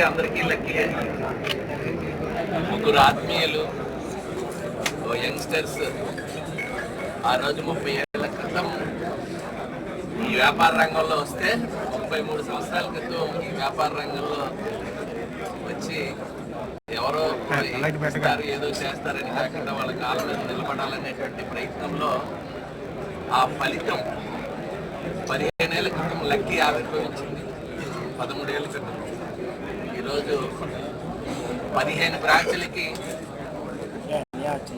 అంటే అందరికీ లక్కీ ముగ్గురు ఆత్మీయులు ఓ యంగ్స్టర్స్ ఆ రోజు ముప్పై ఏళ్ళ క్రితం ఈ వ్యాపార రంగంలో వస్తే ముప్పై మూడు సంవత్సరాల క్రితం ఈ వ్యాపార రంగంలో వచ్చి ఎవరో ఇస్తారు ఏదో చేస్తారని కాకుండా వాళ్ళ కాలం మీద నిలబడాలనేటువంటి ప్రయత్నంలో ఆ ఫలితం పదిహేనేళ్ళ క్రితం లక్కీ ఆవిర్భవించింది. పదమూడేళ్ళ క్రితం. ఈరోజు పదిహేను బ్రాంచ్లకి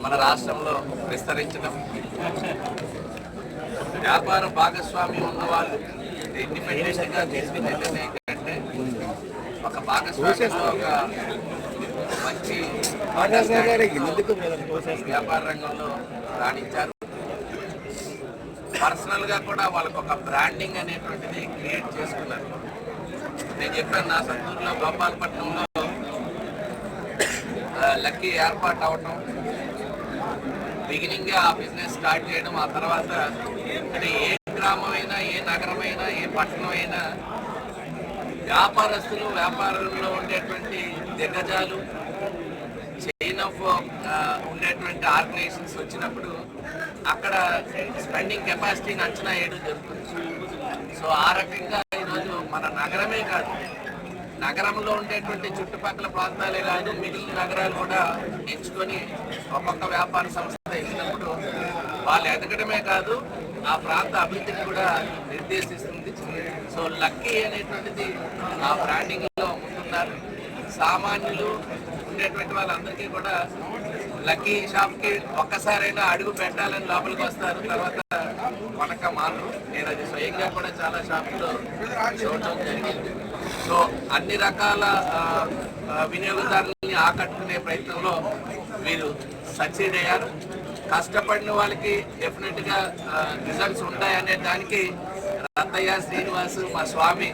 మన రాష్ట్రంలో విస్తరించడం. వ్యాపార భాగస్వామ్యం ఉన్న వాళ్ళు ఇండిపెండెంట్గా తీసుకునే నిర్ణయం ఒక భాగస్వామ్యంలో ఒక మంచి వ్యాపార రంగంలో రాణించారు. పర్సనల్గా కూడా వాళ్ళకు ఒక బ్రాండింగ్ అనేటువంటిది క్రియేట్ చేసుకున్నారు. నేను చెప్పాను నా సొంతూరులో గోపాలపట్నంలో లక్కీ ఏర్పాటు అవటం బిగినింగ్ ఆ బిజినెస్ స్టార్ట్ చేయడం ఆ తర్వాత అంటే ఏ గ్రామం అయినా ఏ నగరమైనా ఏ పట్టణం అయినా వ్యాపారస్తులు వ్యాపారంలో ఉండేటువంటి దిగ్గజాలు చైన్ ఆఫ్ ఉండేటువంటి ఆర్గనైజేషన్స్ వచ్చినప్పుడు అక్కడ స్పెండింగ్ కెపాసిటీని అంచనా వేయడం జరుగుతుంది. సో ఆ రకంగా మన నగరమే కాదు నగరంలో ఉండేటువంటి చుట్టుపక్కల ప్రాంతాలే కాదు మిగిలిన నగరాలు కూడా ఎంచుకొని ఒక్కొక్క వ్యాపార సంస్థ ఇచ్చినప్పుడు వాళ్ళు ఎదగడమే కాదు ఆ ప్రాంత అభివృద్ధిని కూడా నిర్దేశిస్తుంది. సో లక్కీ అనేటువంటిది ఆ బ్రాండింగ్లో ఉంటున్నారు ముందున్నారు. సామాన్యులు ఉండేటువంటి వాళ్ళందరికీ కూడా లక్కీ షాప్కి ఒక్కసారైనా అడుగు పెట్టాలని లోపలికి వస్తారు. తర్వాత కొనక మాను నేను అది స్వయంగా కూడా చాలా షాపుల్లో చూడటం జరిగింది. సో అన్ని రకాల వినియోగదారులని ఆకట్టుకునే ప్రయత్నంలో వీరు సక్సీడ్ అయ్యారు. కష్టపడిన వాళ్ళకి డెఫినెట్గా రిజల్ట్స్ ఉంటాయనే దానికి రత్తయ్య శ్రీనివాస్ మా స్వామి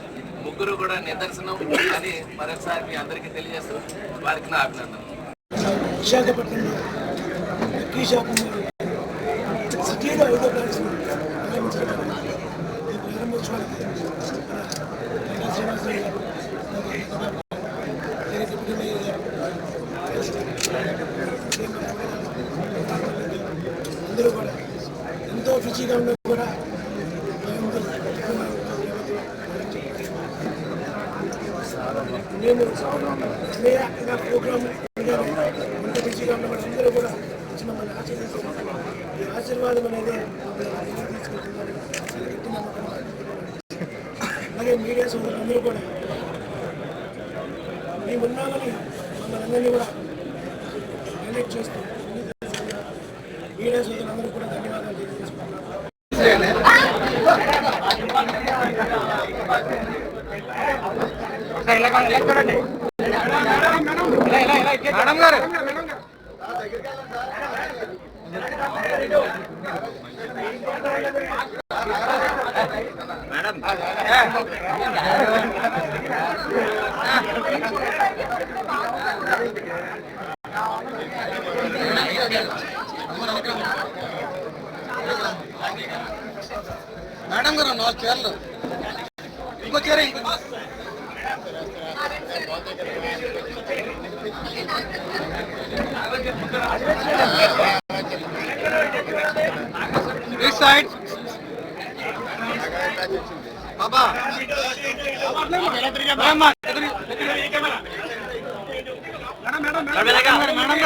ముగ్గురు కూడా నిదర్శనం. అని మరొకసారి మీ అందరికీ తెలియజేస్తూ వారికి నా అభినందనలు. విశాఖపట్నంలో లక్కీ షాప్ సిటీలో ఐదో ప్రారంభోత్సవానికి శ్రీనివాసరావు అందరూ కూడా ఎంతో రుచిగా ఉన్నా కూడా నేను ప్రోగ్రామ్ అంత ఉన్న వాళ్ళందరూ కూడా వచ్చి మమ్మల్ని ఆశీర్వదించారు ఈ ఆశీర్వాదం అనేది మమ్మల్ని ముందుకు గట్టి నమ్మకం అలాగే మీడియా సోదరులందరూ కూడా మేము ఉన్నామని మమ్మల్ని అందరినీ కూడా హైలైట్ చేస్తూ ముందుకు తీసుకెళ్తున్నారు. మీడియా సోదరులందరూ కూడా ధన్యవాదాలు తెలియజేసుకుంటున్నాను మేడం గారు నాలుగు చీరలు. ఇంకో చీర ఇంకో side. Baba. Madam madam madam